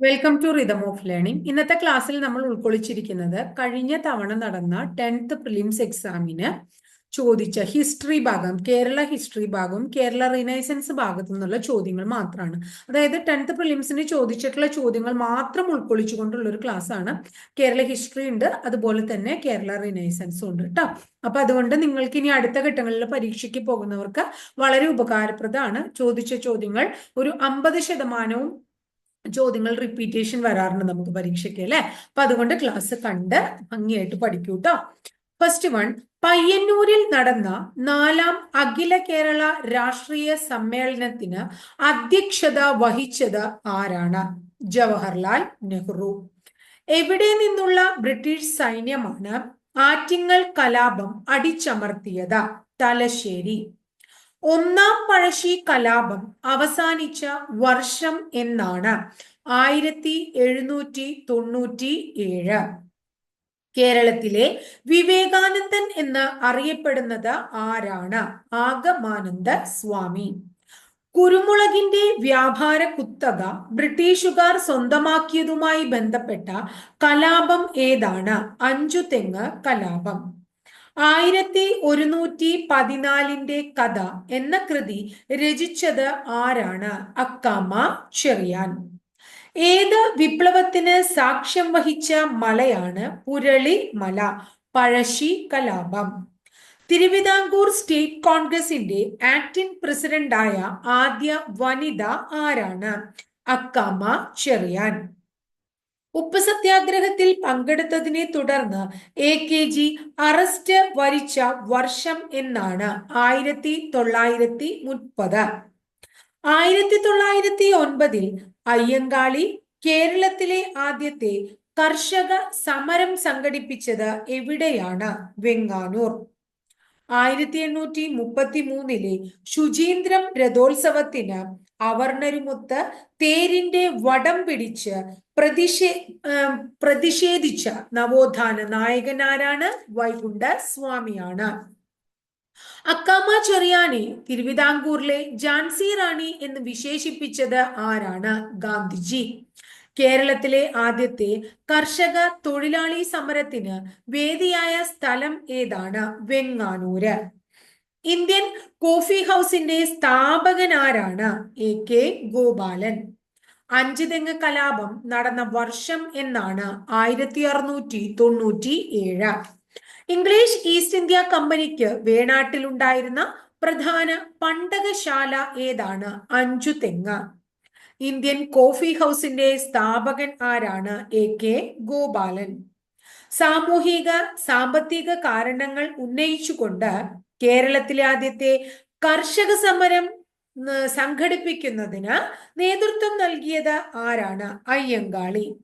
Welcome to rhythm of learning ഇന്നത്തെ ക്ലാസ്സിൽ നമ്മൾ ഉൾക്കൊള്ളിച്ചിരിക്കുന്നത് കഴിഞ്ഞ തവണ നടന്ന ടെൻത്ത് പ്രിലിംസ് എക്സാമിന് ചോദിച്ച ഹിസ്റ്ററി ഭാഗം കേരള ഹിസ്റ്ററി ഭാഗവും കേരള റിനൈസൻസ് ഭാഗത്തു നിന്നുള്ള ചോദ്യങ്ങൾ മാത്രമാണ് അതായത് ടെൻത്ത് പ്രിലിംസിന് ചോദിച്ചിട്ടുള്ള ചോദ്യങ്ങൾ മാത്രം ഉൾക്കൊള്ളിച്ചുകൊണ്ടുള്ള ഒരു ക്ലാസ് ആണ്. കേരള ഹിസ്റ്ററി ഉണ്ട് അതുപോലെ തന്നെ കേരള റിനൈസൻസും ഉണ്ട് കേട്ടോ അപ്പൊ അതുകൊണ്ട് നിങ്ങൾക്ക് ഇനി അടുത്ത ഘട്ടങ്ങളിൽ പരീക്ഷയ്ക്ക് പോകുന്നവർക്ക് വളരെ ഉപകാരപ്രദമാണ്. ചോദിച്ച ചോദ്യങ്ങൾ ഒരു അമ്പത് ശതമാനവും ചോദ്യങ്ങൾ റിപ്പീറ്റേഷൻ വരാറുണ്ട് നമുക്ക് പരീക്ഷയ്ക്ക് അല്ലെ? അപ്പൊ അതുകൊണ്ട് ക്ലാസ് കണ്ട് ഭംഗിയായിട്ട് പഠിക്കൂ കേട്ടോ ഫസ്റ്റ് വൺ പയ്യന്നൂരിൽ നടന്ന നാലാം അഖില കേരള രാഷ്ട്രീയ സമ്മേളനത്തിന് അധ്യക്ഷത വഹിച്ചത് ആരാണ്? ജവഹർലാൽ നെഹ്റു. എവിടെ നിന്നുള്ള ബ്രിട്ടീഷ് സൈന്യമാണ് ആറ്റിങ്ങൽ കലാപം അടിച്ചമർത്തിയത്? തലശ്ശേരി. ഒന്നാം പഴശ്ശി കലാപം അവസാനിച്ച വർഷം എന്നാണ്. ആയിരത്തി എഴുന്നൂറ്റി തൊണ്ണൂറ്റി ഏഴ് കേരളത്തിലെ വിവേകാനന്ദൻ എന്ന് അറിയപ്പെടുന്നത് ആരാണ്? ആഗമാനന്ദ സ്വാമി. കുരുമുളകിന്റെ വ്യാപാര കുത്തക ബ്രിട്ടീഷുകാർ സ്വന്തമാക്കിയതുമായി ബന്ധപ്പെട്ട കലാപം ഏതാണ്? അഞ്ചു തെങ്ങ് കലാപം. ആയിരത്തി ഒരുന്നൂറ്റി പതിനാലിന്റെ കഥ എന്ന കൃതി രചിച്ചത് ആരാണ്? അക്കാമ ചെറിയാൻ. ഏത് വിപ്ലവത്തിന് സാക്ഷ്യം വഹിച്ച മലയാണ് പുരളി മല പഴശ്ശി കലാപം. തിരുവിതാംകൂർ സ്റ്റേറ്റ് കോൺഗ്രസിന്റെ ആക്ടിംഗ് പ്രസിഡന്റായ ആദ്യ വനിത ആരാണ്? അക്കാമ ചെറിയാൻ. ഉപ്പ് സത്യാഗ്രഹത്തിൽ പങ്കെടുത്തതിനെ തുടർന്ന് എ കെ ജി അറസ്റ്റ് വരിച്ച വർഷം എന്നാണ് ആയിരത്തി തൊള്ളായിരത്തി മുപ്പത് ആയിരത്തി തൊള്ളായിരത്തി ഒൻപതിൽ അയ്യങ്കാളി കേരളത്തിലെ ആദ്യത്തെ കർഷക സമരം സംഘടിപ്പിച്ചത് എവിടെയാണ്? വെങ്ങാനൂർ. ആയിരത്തി എണ്ണൂറ്റി മുപ്പത്തി മൂന്നിലെ ശുചീന്ദ്രം രഥോത്സവത്തിന് അവർണരുമൊത്ത് തേരിന്റെ വടം പിടിച്ച് പ്രതിഷേ പ്രതിഷേധിച്ച നവോത്ഥാന നായകനാരാണ് വൈകുണ്ഠ സ്വാമിയാണ്. അക്കാമ ചെറിയാനെ തിരുവിതാംകൂറിലെ ജാൻസി റാണി എന്ന് വിശേഷിപ്പിച്ചത് ആരാണ്? ഗാന്ധിജി. കേരളത്തിലെ ആദ്യത്തെ കർഷക തൊഴിലാളി സമരത്തിന് വേദിയായ സ്ഥലം ഏതാണ്? വെങ്ങാനൂര്. ഇന്ത്യൻ കോഫി ഹൗസിന്റെ സ്ഥാപകനാരാണ് എ കെ ഗോപാലൻ. അഞ്ചുതെങ്ങ് കലാപം നടന്ന വർഷം എന്നാണ് ആയിരത്തി അറുന്നൂറ്റി തൊണ്ണൂറ്റി ഏഴ് ഇംഗ്ലീഷ് ഈസ്റ്റ് ഇന്ത്യ കമ്പനിക്ക് വേണാട്ടിലുണ്ടായിരുന്ന പ്രധാന പണ്ടകശാല ഏതാണ്? അഞ്ചു തെങ്ങ് ഇന്ത്യൻ കോഫി ഹൗസിന്റെ സ്ഥാപകൻ ആരാണ്? A K Gopalan. സാമൂഹിക സാമ്പത്തിക കാരണങ്ങൾ ഉന്നയിച്ചുകൊണ്ട് കേരളത്തിലെ ആദ്യത്തെ കർഷക സമരം സംഘടിപ്പിക്കുന്നതിന് നേതൃത്വം നൽകിയത് ആരാണ്? അയ്യങ്കാളി.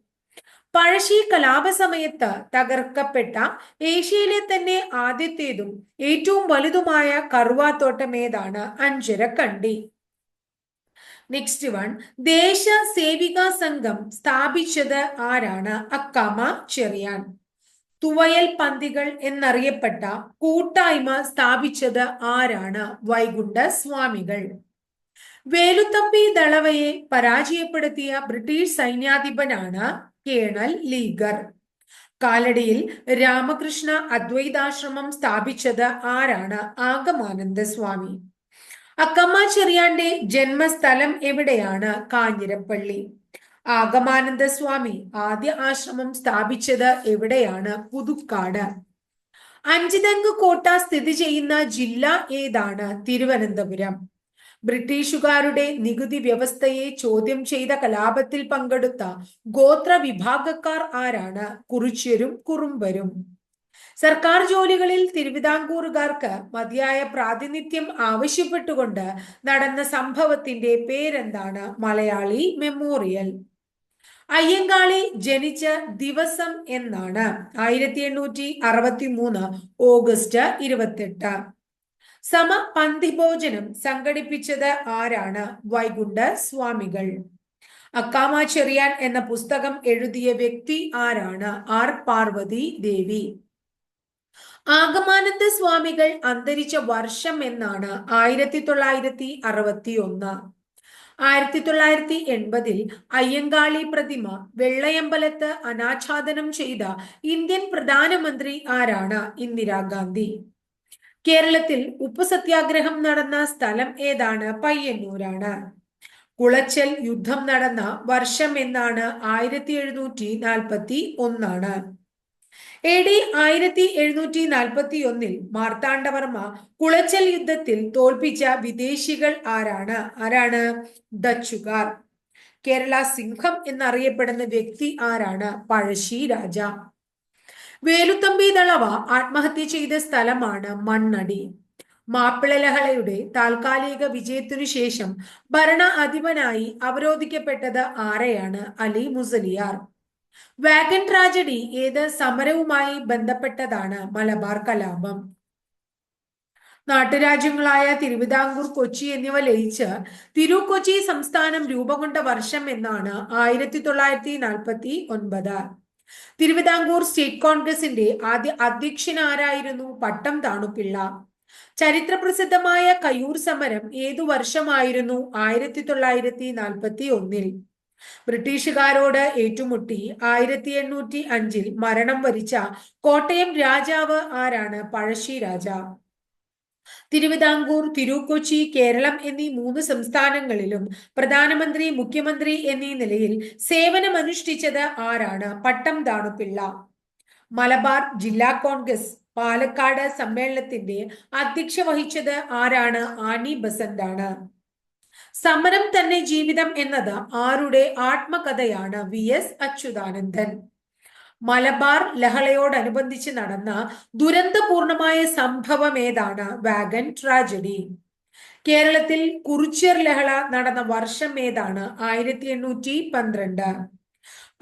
പഴശ്ശി കലാപസമയത്ത് തകർക്കപ്പെട്ട ഏഷ്യയിലെ തന്നെ ആദ്യത്തേതും ഏറ്റവും വലുതുമായ കറുവാത്തോട്ടം ഏതാണ്? അഞ്ചരക്കണ്ടി. നെക്സ്റ്റ് വൺ ദേശ സേവിക സംഘം സ്ഥാപിച്ചത് ആരാണ്? അക്കാമ ചെറിയാൻ. തുവയൽ പന്തികൾ എന്നറിയപ്പെട്ട കൂട്ടായ്മ സ്ഥാപിച്ചത് ആരാണ്? വൈകുണ്ഠ സ്വാമികൾ. വേലുത്തമ്പി ദളവയെ പരാജയപ്പെടുത്തിയ ബ്രിട്ടീഷ് സൈന്യാധിപനാണ് കേണൽ ലീഗർ. കാലടിയിൽ രാമകൃഷ്ണ അദ്വൈതാശ്രമം സ്ഥാപിച്ചത് ആരാണ്? ആഗമാനന്ദ സ്വാമി. അക്കമ്മ ചെറിയാന്റെ ജന്മസ്ഥലം എവിടെയാണ്? കാഞ്ഞിരപ്പള്ളി. ആഗമാനന്ദ സ്വാമി ആദ്യ ആശ്രമം സ്ഥാപിച്ചത് എവിടെയാണ്? പുതുക്കാട്. അഞ്ചുതെങ്ങ് കോട്ട സ്ഥിതി ചെയ്യുന്ന ജില്ല ഏതാണ്? തിരുവനന്തപുരം. ബ്രിട്ടീഷുകാരുടെ നികുതി വ്യവസ്ഥയെ ചോദ്യം ചെയ്ത കലാപത്തിൽ പങ്കെടുത്ത ഗോത്ര വിഭാഗക്കാർ ആരാണ്? കുറിച്യരും കുറുമ്പരും. സർക്കാർ ജോലികളിൽ തിരുവിതാംകൂറുകാർക്ക് മതിയായ പ്രാതിനിധ്യം ആവശ്യപ്പെട്ടുകൊണ്ട് നടന്ന സംഭവത്തിന്റെ പേരെന്താണ്? മലയാളി മെമ്മോറിയൽ. അയ്യങ്കാളി ജനിച്ച ദിവസം എന്നാണ്. ആയിരത്തി എണ്ണൂറ്റി അറുപത്തി മൂന്ന് ഓഗസ്റ്റ് ഇരുപത്തെട്ട്. സമ പന്തിഭോജനം സംഘടിപ്പിച്ചത് ആരാണ്? വൈകുണ്ഠ സ്വാമികൾ. അക്കാമ ചെറിയാൻ എന്ന പുസ്തകം എഴുതിയ വ്യക്തി ആരാണ്? ആർ. പാർവതി ദേവി. ആഗമാനന്ദ സ്വാമികൾ അന്തരിച്ച വർഷം എന്നാണ് ആയിരത്തി തൊള്ളായിരത്തി അറുപത്തി ഒന്ന് ആയിരത്തി തൊള്ളായിരത്തി എൺപതിൽ അയ്യങ്കാളി പ്രതിമ വെള്ളയമ്പലത്ത് അനാച്ഛാദനം ചെയ്ത ഇന്ത്യൻ പ്രധാനമന്ത്രി ആരാണ്? ഇന്ദിരാഗാന്ധി. കേരളത്തിൽ ഉപ്പു സത്യാഗ്രഹം നടന്ന സ്ഥലം ഏതാണ്? പയ്യന്നൂരാണ്. കുളച്ചൽ യുദ്ധം നടന്ന വർഷം എന്നാണ് ആയിരത്തി എഴുന്നൂറ്റി നാൽപ്പത്തി ഒന്നാണ് എ ഡി ആയിരത്തി എഴുന്നൂറ്റി നാൽപ്പത്തി ഒന്നിൽ മാർത്താണ്ഡവർമ്മ കുളച്ചൽ യുദ്ധത്തിൽ തോൽപ്പിച്ച വിദേശികൾ ആരാണ്? ആരാണ്? ഡച്ചുകാർ കേരള സിംഹം എന്നറിയപ്പെടുന്ന വ്യക്തി ആരാണ്? പഴശ്ശി രാജ. വേലുത്തമ്പി ദളവ ആത്മഹത്യ ചെയ്ത സ്ഥലമാണ് മണ്ണടി. മാപ്പിളലഹളയുടെ താൽക്കാലിക വിജയത്തിനു ശേഷം ഭരണ അധിപനായി അവരോധിക്കപ്പെട്ടത് ആരെയാണ്? അലി മുസലിയാർ. വാഗൻ ട്രാജഡി ഏത് സമരവുമായി ബന്ധപ്പെട്ടതാണ് മലബാർ കലാപം. നാട്ടുരാജ്യങ്ങളായ തിരുവിതാംകൂർ കൊച്ചി എന്നിവ ലയിച്ച് തിരു കൊച്ചി സംസ്ഥാനം രൂപം കൊണ്ട വർഷം എന്നാണ് ആയിരത്തി തൊള്ളായിരത്തി നാൽപ്പത്തി ഒൻപത്. തിരുവിതാംകൂർ സ്റ്റേറ്റ് കോൺഗ്രസിന്റെ ആദ്യ അധ്യക്ഷൻ ആരായിരുന്നു പട്ടം താണുപിള്ള ചരിത്രപ്രസിദ്ധമായ കയ്യൂർ സമരം ഏതു വർഷമായിരുന്നു ആയിരത്തി തൊള്ളായിരത്തി നാൽപ്പത്തി ഒന്നിൽ ബ്രിട്ടീഷുകാരോട് ഏറ്റുമുട്ടി ആയിരത്തി എണ്ണൂറ്റി അഞ്ചിൽ മരണം വരിച്ച കോട്ടയം രാജാവ് ആരാണ്? പഴശ്ശി രാജ. തിരുവിതാംകൂർ തിരുക്കൊച്ചി കേരളം എന്നീ മൂന്ന് സംസ്ഥാനങ്ങളിലും പ്രധാനമന്ത്രി മുഖ്യമന്ത്രി എന്നീ നിലയിൽ സേവനമനുഷ്ഠിച്ചത് ആരാണ്? പട്ടം താണുപിള്ള. മലബാർ ജില്ലാ കോൺഗ്രസ് പാലക്കാട് സമ്മേളനത്തിന്റെ അധ്യക്ഷ വഹിച്ചത് ആരാണ്? ആനി ബസന്താണ്. സമരം തന്നെ ജീവിതം എന്നത് ആരുടെ ആത്മകഥയാണ്? V S Achuthanandan. മലബാർ ലഹളയോടനുബന്ധിച്ച് നടന്ന ദുരന്തപൂർണമായ സംഭവം ഏതാണ് വാഗൻ ട്രാജഡി? കേരളത്തിൽ കുറിച്യർ ലഹള നടന്ന വർഷം ഏതാണ്? ആയിരത്തി എണ്ണൂറ്റി പന്ത്രണ്ട്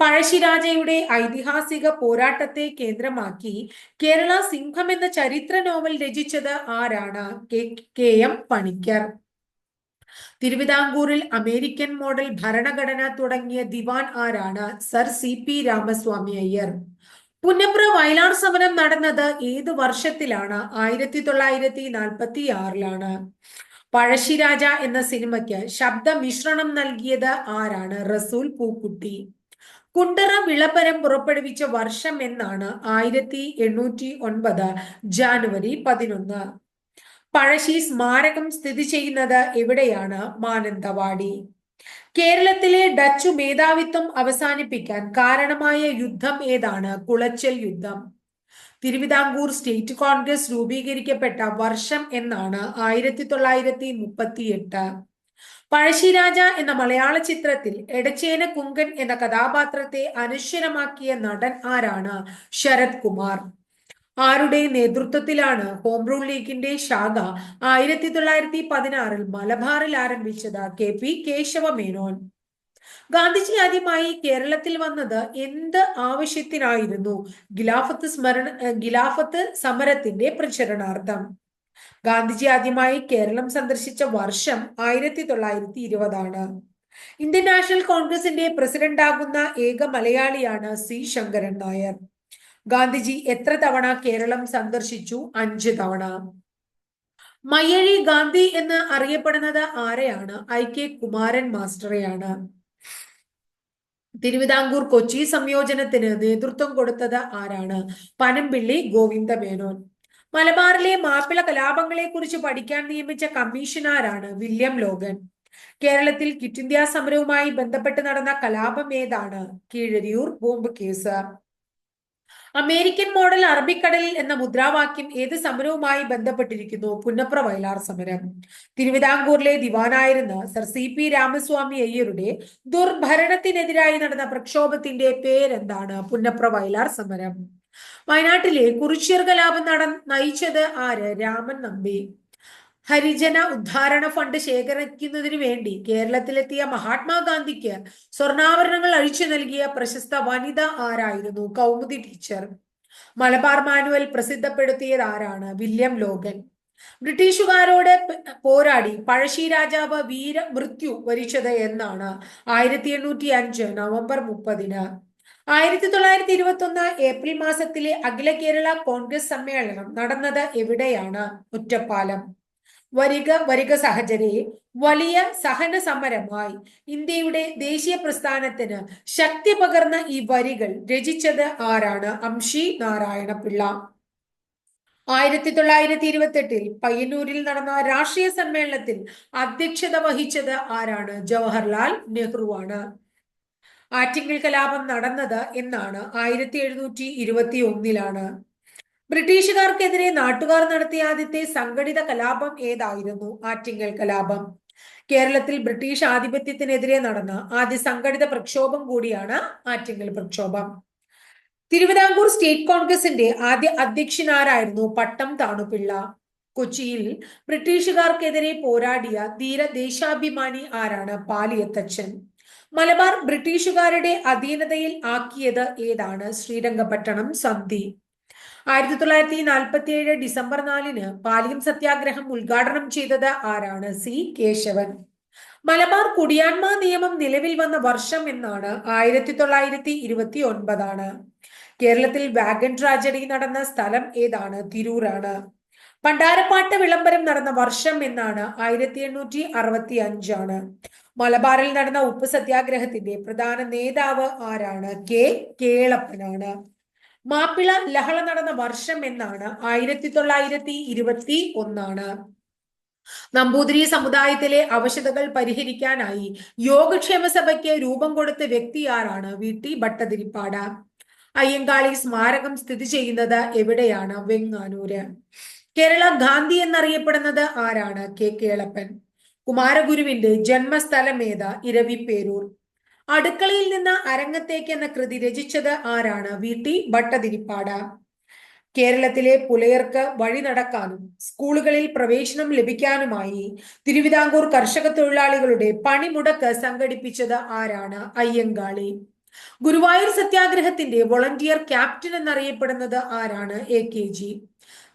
പഴശ്ശിരാജയുടെ ഐതിഹാസിക പോരാട്ടത്തെ കേന്ദ്രമാക്കി കേരള സിംഹം എന്ന ചരിത്ര നോവൽ രചിച്ചത് ആരാണ്? K M Panicker. തിരുവിതാംകൂറിൽ അമേരിക്കൻ മോഡൽ ഭരണഘടന തുടങ്ങിയ ദിവാൻ ആരാണ്? Sir C P Ramaswamy Iyer. Punnapra Vayalar സമരം നടന്നത് ഏത് വർഷത്തിലാണ്? ആയിരത്തി തൊള്ളായിരത്തി നാൽപ്പത്തി ആറിലാണ് പഴശ്ശിരാജ എന്ന സിനിമയ്ക്ക് ശബ്ദ മിശ്രണം നൽകിയത് ആരാണ്? റസൂൽ പൂക്കുട്ടി. കുണ്ടറ വിളംബരം പുറപ്പെടുവിച്ച വർഷം എന്നാണ് ആയിരത്തി എണ്ണൂറ്റി ഒൻപത് ജാനുവരി പതിനൊന്ന്. പഴശ്ശി സ്മാരകം സ്ഥിതി ചെയ്യുന്നത് എവിടെയാണ്? മാനന്തവാടി. കേരളത്തിലെ ഡച്ചു മേധാവിത്വം അവസാനിപ്പിക്കാൻ കാരണമായ യുദ്ധം ഏതാണ്? കുളച്ചൽ യുദ്ധം. തിരുവിതാംകൂർ സ്റ്റേറ്റ് കോൺഗ്രസ് രൂപീകരിക്കപ്പെട്ട വർഷം എന്നാണ് ആയിരത്തി തൊള്ളായിരത്തി മുപ്പത്തി എട്ട് പഴശ്ശിരാജ എന്ന മലയാള ചിത്രത്തിൽ എടച്ചേന കുങ്കൻ എന്ന കഥാപാത്രത്തെ അനശ്വരമാക്കിയ നടൻ ആരാണ്? ശരത് കുമാർ ആരുടെ നേതൃത്വത്തിലാണ് ഹോം റൂൾ ലീഗിന്റെ ശാഖ ആയിരത്തി തൊള്ളായിരത്തി പതിനാറിൽ മലബാറിൽ ആരംഭിച്ചത് കെ പി കേശവ മേനോൻ. ഗാന്ധിജി ആദ്യമായി കേരളത്തിൽ വന്നത് എന്ത് ആവശ്യത്തിനായിരുന്നു? ഗിലാഫത്ത് സ്മരണ ഗിലാഫത്ത് സമരത്തിന്റെ പ്രചരണാർത്ഥം. ഗാന്ധിജി ആദ്യമായി കേരളം സന്ദർശിച്ച വർഷം ആയിരത്തി തൊള്ളായിരത്തി ഇരുപതാണ് ഇന്ത്യൻ നാഷണൽ കോൺഗ്രസിന്റെ പ്രസിഡന്റാകുന്ന ഏക മലയാളിയാണ് സി. ശങ്കരൻ നായർ. ഗാന്ധിജി എത്ര തവണ കേരളം സന്ദർശിച്ചു? അഞ്ച് തവണ. മയ്യഴി ഗാന്ധി എന്ന് അറിയപ്പെടുന്നത് ആരെയാണ്? ഐ കെ കുമാരൻ മാസ്റ്ററെയാണ്. തിരുവിതാംകൂർ കൊച്ചി സംയോജനത്തിന് നേതൃത്വം കൊടുത്തത് ആരാണ്? പനമ്പിള്ളി ഗോവിന്ദ മേനോൻ മലബാറിലെ മാപ്പിള കലാപങ്ങളെ കുറിച്ച് പഠിക്കാൻ നിയമിച്ച കമ്മീഷണറാണ് വില്യം ലോഗൻ. കേരളത്തിൽ കിറ്റ് ഇന്ത്യ സമരവുമായി ബന്ധപ്പെട്ട് നടന്ന കലാപം ഏതാണ്? Keezhariyur bomb case. American model അറബിക്കടലിൽ എന്ന മുദ്രാവാക്യം ഏത് സമരവുമായി ബന്ധപ്പെട്ടിരിക്കുന്നു? പുന്നപ്ര വയലാർ സമരം. തിരുവിതാംകൂറിലെ ദിവാനായിരുന്ന സർ സി പി രാമസ്വാമി അയ്യരുടെ ദുർഭരണത്തിനെതിരായി നടന്ന പ്രക്ഷോഭത്തിന്റെ പേരെന്താണ്? പുന്നപ്ര വയലാർ സമരം. വയനാട്ടിലെ കുറിച്യർ കലാപം നട നയിച്ചത് ആര്? രാമൻ നമ്പി. ഹരിജന ഉദ്ധാരണ ഫണ്ട് ശേഖരിക്കുന്നതിനു വേണ്ടി കേരളത്തിലെത്തിയ മഹാത്മാഗാന്ധിക്ക് സ്വർണാഭരണങ്ങൾ അഴിച്ചു നൽകിയ പ്രശസ്ത വനിത ആരായിരുന്നു? കൗമുദി ടീച്ചർ മലബാർ മാനുവൽ പ്രസിദ്ധപ്പെടുത്തിയത് ആരാണ്? William Logan. ബ്രിട്ടീഷുകാരോട് പോരാടി പഴശ്ശി രാജാവ് വീര മൃത്യു വരിച്ചത് എന്നാണ് ആയിരത്തി എണ്ണൂറ്റി അഞ്ച് നവംബർ മുപ്പതിന്. ആയിരത്തി തൊള്ളായിരത്തി ഇരുപത്തി ഒന്ന് ഏപ്രിൽ മാസത്തിലെ അഖില കേരള കോൺഗ്രസ് സമ്മേളനം നടന്നത് എവിടെയാണ്? ഒറ്റപ്പാലം. വരിക വരിക സഹചരെ വലിയ സഹന സമരമായി ഇന്ത്യയുടെ ദേശീയ പ്രസ്ഥാനത്തിന് ശക്തി പകർന്ന ഈ വരികൾ രചിച്ചത് ആരാണ്? അംഷി നാരായണ പിള്ള ആയിരത്തി തൊള്ളായിരത്തി ഇരുപത്തി എട്ടിൽ പയ്യന്നൂരിൽ നടന്ന രാഷ്ട്രീയ സമ്മേളനത്തിൽ അധ്യക്ഷത വഹിച്ചത് ആരാണ്? ജവഹർലാൽ നെഹ്റുവാണ് ആറ്റിങ്ങൽ കലാപം നടന്നത് എന്നാണ് ആയിരത്തി എഴുന്നൂറ്റി ഇരുപത്തി ഒന്നിലാണ് ബ്രിട്ടീഷുകാർക്കെതിരെ നാട്ടുകാർ നടത്തിയ ആദ്യത്തെ സംഘടിത കലാപം ഏതായിരുന്നു? ആറ്റിങ്ങൽ കലാപം. കേരളത്തിൽ ബ്രിട്ടീഷ് ആധിപത്യത്തിനെതിരെ നടന്ന ആദ്യ സംഘടിത പ്രക്ഷോഭം കൂടിയാണ് ആറ്റിങ്ങൽ പ്രക്ഷോഭം. തിരുവിതാംകൂർ സ്റ്റേറ്റ് കോൺഗ്രസിന്റെ ആദ്യ അധ്യക്ഷനാരായിരുന്നു പട്ടം താണുപിള്ള. കൊച്ചിയിൽ ബ്രിട്ടീഷുകാർക്കെതിരെ പോരാടിയ ധീര ദേശാഭിമാനി ആരാണ്? പാലിയത്തച്ഛൻ. മലബാർ ബ്രിട്ടീഷുകാരുടെ അധീനതയിൽ ആക്കിയത് ഏതാണ്? ശ്രീരംഗപട്ടണം സന്ധി. ആയിരത്തി തൊള്ളായിരത്തി നാൽപ്പത്തി ഏഴ് ഡിസംബർ നാലിന് പാലിയം സത്യാഗ്രഹം ഉദ്ഘാടനം ചെയ്തത് ആരാണ്? സി. കേശവൻ. മലബാർ കുടിയാന്മ നിയമം നിലവിൽ വന്ന വർഷം എന്നാണ് ആയിരത്തി തൊള്ളായിരത്തി ഇരുപത്തി ഒൻപതാണ് കേരളത്തിൽ വാഗൺ ട്രാജഡി നടന്ന സ്ഥലം ഏതാണ്? തിരൂരാണ്. പണ്ടാരപ്പാട്ട് വിളംബരം നടന്ന വർഷം എന്നാണ് ആയിരത്തി എണ്ണൂറ്റി അറുപത്തി അഞ്ചാണ് മലബാറിൽ നടന്ന ഉപ്പ് സത്യാഗ്രഹത്തിന്റെ പ്രധാന നേതാവ് ആരാണ്? കെ. കേളപ്പനാണ്. മാപ്പിള ലഹള നടന്ന വർഷം എന്നാണ്. ആയിരത്തി തൊള്ളായിരത്തി ഇരുപത്തി ഒന്നാണ് നമ്പൂതിരി സമുദായത്തിലെ അവശതകൾ പരിഹരിക്കാനായി യോഗക്ഷേമ സഭയ്ക്ക് രൂപം കൊടുത്ത വ്യക്തി ആരാണ്? വി. ടി. ഭട്ടതിരിപ്പാട്. അയ്യങ്കാളി സ്മാരകം സ്ഥിതി ചെയ്യുന്നത് എവിടെയാണ്? വെങ്ങാനൂര് കേരള ഗാന്ധി എന്നറിയപ്പെടുന്നത് ആരാണ്? കെ. കേളപ്പൻ. കുമാരഗുരുവിന്റെ ജന്മസ്ഥലം ഏതാ? ഇരവിപ്പേരൂർ. അടുക്കളയിൽ നിന്ന് അരങ്ങത്തേക്ക് എന്ന കൃതി രചിച്ചത് ആരാണ്? വി. ടി. ഭട്ടതിരിപ്പാട്. കേരളത്തിലെ പുലയർക്ക് വഴി നടക്കാനും സ്കൂളുകളിൽ പ്രവേശനം ലഭിക്കാനുമായി തിരുവിതാംകൂർ കർഷക തൊഴിലാളികളുടെ പണിമുടക്ക് സംഘടിപ്പിച്ചത് ആരാണ്? അയ്യങ്കാളി. ഗുരുവായൂർ സത്യാഗ്രഹത്തിന്റെ വോളണ്ടിയർ ക്യാപ്റ്റൻ എന്നറിയപ്പെടുന്നത് ആരാണ്? എ. കെ. ജി.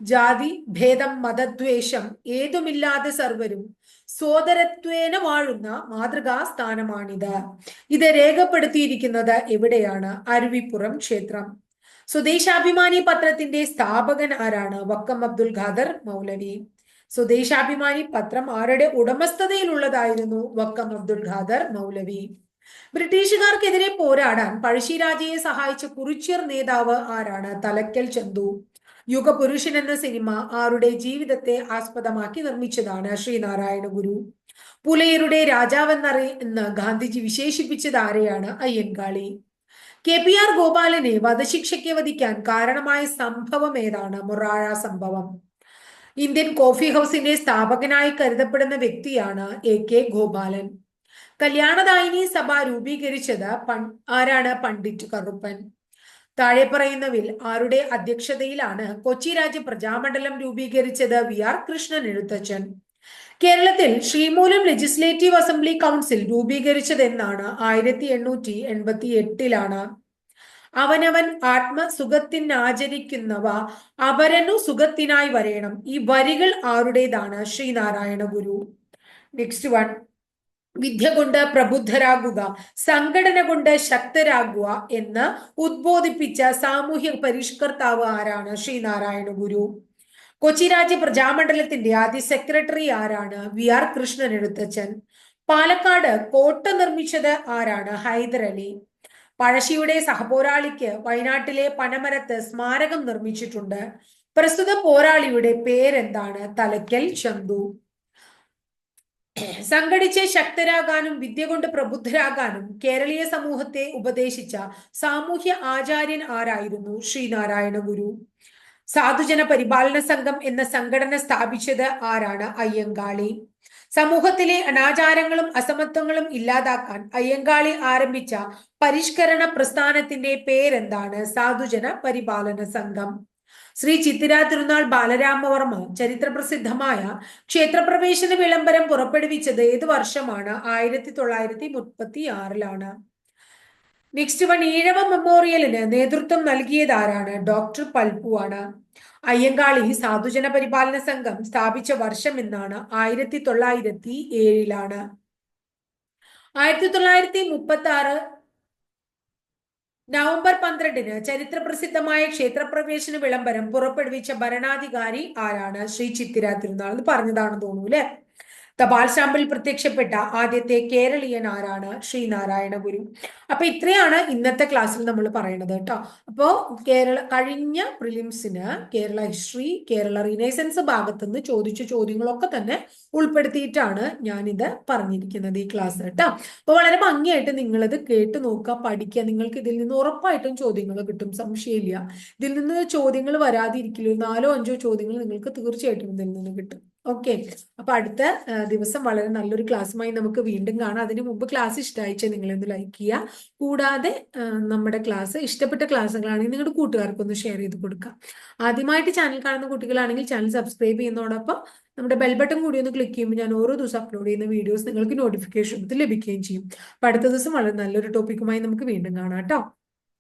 ജാതി ഭേദം മതദ്വേഷം ഏതുമില്ലാതെ സർവരും സോദരത്വേന വാഴുന്ന മാതൃകാ സ്ഥാനമാണിത് ഇത് രേഖപ്പെടുത്തിയിരിക്കുന്നത് എവിടെയാണ്? അരുവിപ്പുറം ക്ഷേത്രം. സ്വദേശാഭിമാനി പത്രത്തിന്റെ സ്ഥാപകൻ ആരാണ്? വക്കം അബ്ദുൽ ഖാദർ മൗലവി. സ്വദേശാഭിമാനി പത്രം ആരുടെ ഉടമസ്ഥതയിലുള്ളതായിരുന്നു? വക്കം അബ്ദുൽ ഖാദർ മൗലവി. ബ്രിട്ടീഷുകാർക്കെതിരെ പോരാടാൻ പഴശ്ശിരാജയെ സഹായിച്ച കുറിച്യർ നേതാവ് ആരാണ്? തലക്കൽ ചന്തു. യുഗപുരുഷൻ എന്ന സിനിമ ആരുടെ ജീവിതത്തെ ആസ്പദമാക്കി നിർമ്മിച്ചതാണ് ശ്രീനാരായണ ഗുരു. പുലയരുടെ രാജാവെന്നറി എന്ന് ഗാന്ധിജി വിശേഷിപ്പിച്ചത് ആരെയാണ്? അയ്യൻകാളി കെ പി ആർ ഗോപാലനെ വധശിക്ഷയ്ക്ക് വധിക്കാൻ കാരണമായ സംഭവം ഏതാണ്? മൊറാഴ സംഭവം. ഇന്ത്യൻ കോഫി ഹൗസിന്റെ സ്ഥാപകനായി കരുതപ്പെടുന്ന വ്യക്തിയാണ് എ കെ ഗോപാലൻ. കല്യാണദായിനി സഭ രൂപീകരിച്ചത് ആരാണ്? പണ്ഡിറ്റ് കറുപ്പൻ. താഴെ പറയുന്നവിൽ ആരുടെ അധ്യക്ഷതയിലാണ് കൊച്ചി രാജ്യ പ്രജാമണ്ഡലം രൂപീകരിച്ചത് വി ആർ കൃഷ്ണൻ എഴുത്തച്ഛൻ. കേരളത്തിൽ ശ്രീമൂലം ലെജിസ്ലേറ്റീവ് അസംബ്ലി കൗൺസിൽ രൂപീകരിച്ചതെന്നാണ് ആയിരത്തി എണ്ണൂറ്റി എൺപത്തി എട്ടിലാണ് അവനവൻ ആത്മസുഖത്തിനാചരിക്കുന്നവ അപരനു സുഖത്തിനായി വരയണം ഈ വരികൾ ആരുടേതാണ്? ശ്രീനാരായണ ഗുരു നെക്സ്റ്റ് വൺ വിദ്യ കൊണ്ട് പ്രബുദ്ധരാകുക സംഘടന കൊണ്ട് ശക്തരാകുക എന്ന് ഉദ്ബോധിപ്പിച്ച സാമൂഹ്യ പരിഷ്കർത്താവ് ആരാണ്? ശ്രീനാരായണ ഗുരു. കൊച്ചി രാജ്യ പ്രജാമണ്ഡലത്തിന്റെ ആദ്യ സെക്രട്ടറി ആരാണ്? V R Krishnan Ezhuthachan. Palakkad കോട്ട നിർമ്മിച്ചത് ആരാണ്? ഹൈദരലി പഴശ്ശിയുടെ സഹപോരാളിക്ക് വയനാട്ടിലെ പനമരത്ത് സ്മാരകം നിർമ്മിച്ചിട്ടുണ്ട്. പ്രസ്തുത പോരാളിയുടെ പേരെന്താണ്? തലക്കൽ ചന്തു. സംഘടിച്ച് ശക്തരാകാനും വിദ്യ കൊണ്ട് പ്രബുദ്ധരാകാനും കേരളീയ സമൂഹത്തെ ഉപദേശിച്ച സാമൂഹ്യ ആചാര്യൻ ആരായിരുന്നു? ശ്രീനാരായണ ഗുരു സാധുജന പരിപാലന സംഘം എന്ന സംഘടന സ്ഥാപിച്ചത് ആരാണ്? അയ്യങ്കാളി. സമൂഹത്തിലെ അനാചാരങ്ങളും അസമത്വങ്ങളും ഇല്ലാതാക്കാൻ അയ്യങ്കാളി ആരംഭിച്ച പരിഷ്കരണ പ്രസ്ഥാനത്തിന്റെ പേരെന്താണ്? സാധുജന പരിപാലന സംഘം. ശ്രീ ചിത്തിര തിരുനാൾ ബാലരാമവർമ്മ ചരിത്രപ്രസിദ്ധമായ ക്ഷേത്രപ്രവേശന വിളംബരം പുറപ്പെടുവിച്ചത് ഏത് വർഷമാണ്? ആയിരത്തി തൊള്ളായിരത്തി മുപ്പത്തി ആറിലാണ് നെക്സ്റ്റ് വൺ ഈഴവ മെമ്മോറിയലിന് നേതൃത്വം നൽകിയത് ആരാണ്? ഡോക്ടർ പൽപു ആണ് അയ്യങ്കാളി സാധുജന പരിപാലന സംഘം സ്ഥാപിച്ച വർഷം എന്നാണ് ആയിരത്തി തൊള്ളായിരത്തി ഏഴിലാണ് ആയിരത്തി തൊള്ളായിരത്തി മുപ്പത്തി ആറ് നവംബർ പന്ത്രണ്ടിന് ചരിത്ര പ്രസിദ്ധമായ ക്ഷേത്രപ്രവേശന വിളംബരം പുറപ്പെടുവിച്ച ഭരണാധികാരി ആരാണ്? ശ്രീ ചിത്തിര തിരുനാൾ എന്ന് പറഞ്ഞതാണെന്ന് തോന്നുന്നു അല്ലെ? തപാൽ സ്റ്റാമ്പിൽ പ്രത്യക്ഷപ്പെട്ട ആദ്യത്തെ കേരളീയൻ ആരാണ്? ശ്രീനാരായണ ഗുരു. അപ്പൊ ഇത്രയാണ് ഇന്നത്തെ ക്ലാസ്സിൽ നമ്മൾ പറയണത് കേട്ടോ. അപ്പോ കേരള കഴിഞ്ഞ പ്രിലിംസിന് കേരള ഹിസ്റ്ററി കേരള റിനൈസൻസ് ഭാഗത്തു നിന്ന് ചോദിച്ച ചോദ്യങ്ങളൊക്കെ തന്നെ ഉൾപ്പെടുത്തിയിട്ടാണ് ഞാനിത് പറഞ്ഞിരിക്കുന്നത് ഈ ക്ലാസ് കേട്ടോ. അപ്പൊ വളരെ ഭംഗിയായിട്ട് നിങ്ങളിത് കേട്ട് നോക്കുക പഠിക്കുക. നിങ്ങൾക്ക് ഇതിൽ നിന്ന് ഉറപ്പായിട്ടും ചോദ്യങ്ങൾ കിട്ടും സംശയമില്ല. ഇതിൽ നിന്ന് ചോദ്യങ്ങൾ വരാതിരിക്കില്ല. നാലോ അഞ്ചോ ചോദ്യങ്ങൾ നിങ്ങൾക്ക് തീർച്ചയായിട്ടും ഇതിൽ നിന്ന് കിട്ടും. ഓക്കെ അപ്പൊ അടുത്ത ദിവസം വളരെ നല്ലൊരു ക്ലാസ്സുമായി നമുക്ക് വീണ്ടും കാണാം. അതിന് മുമ്പ് ക്ലാസ് ഇഷ്ടമായിച്ച നിങ്ങളൊന്ന് ലൈക്ക് ചെയ്യുക കൂടാതെ നമ്മുടെ ക്ലാസ് ഇഷ്ടപ്പെട്ട ക്ലാസ്സുകളാണെങ്കിൽ നിങ്ങളുടെ കൂട്ടുകാർക്കൊന്ന് ഷെയർ ചെയ്ത് കൊടുക്കുക ആദ്യമായിട്ട് ചാനൽ കാണുന്ന കുട്ടികളാണെങ്കിൽ ചാനൽ സബ്സ്ക്രൈബ് ചെയ്യുന്നതോടൊപ്പം നമ്മുടെ ബെൽ ബട്ടൺ കൂടി ഒന്ന് ക്ലിക്ക് ചെയ്യുമ്പോൾ ഞാൻ ഓരോ ദിവസം അപ്ലോഡ് ചെയ്യുന്ന വീഡിയോസ് നിങ്ങൾക്ക് നോട്ടിഫിക്കേഷൻ ലഭിക്കുകയും ചെയ്യും. അപ്പൊ അടുത്ത ദിവസം വളരെ നല്ലൊരു ടോപ്പിക്കുമായി നമുക്ക് വീണ്ടും കാണാം കേട്ടോ